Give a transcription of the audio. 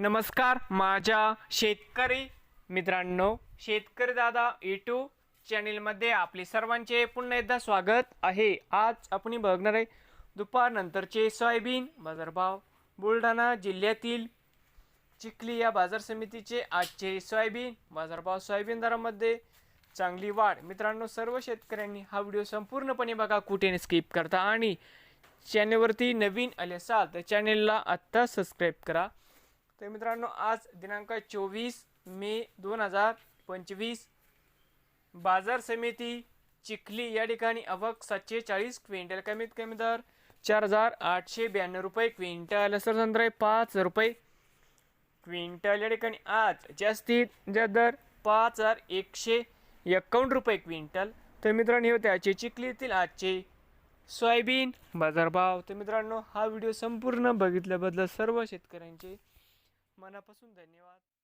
नमस्कार माझ्या शेतकरी मित्रांनो शेतकरी दादा यूट्यूब चॅनेलमध्ये आपले सर्वांचे पुन्हा एकदा स्वागत आहे. आज आपण बघणार आहे दुपारनंतरचे सोयाबीन बाजारभाव. बुलढाणा जिल्ह्यातील चिखली या बाजार समितीचे आजचे सोयाबीन बाजारभाव सोयाबीन दरामध्ये चांगली वाढ. मित्रांनो सर्व शेतकऱ्यांनी हा व्हिडिओ संपूर्णपणे बघा कुठे स्किप करता. आणि चॅनलवरती नवीन आले असाल तर चॅनेलला आत्ता सबस्क्राईब करा. तर मित्रांनो आज दिनांक चोवीस मे दोन हजार पंचवीस बाजार समिती चिखली या ठिकाणी अवक सातशे चाळीस क्विंटल कमीत कमी दर चार हजार आठशे ब्याण्णव रुपये क्विंटल. सरसंत्र आहे पाच रुपये क्विंटल या ठिकाणी. आज जास्तीत जास्त दर पाच हजार एकशे एकावन्न रुपये क्विंटल. तर मित्रांनो हे होते आजचे चिखलीतील आजचे सोयाबीन बाजारभाव. तर मित्रांनो हा व्हिडिओ संपूर्ण बघितल्याबद्दल सर्व शेतकऱ्यांचे मनापासून धन्यवाद.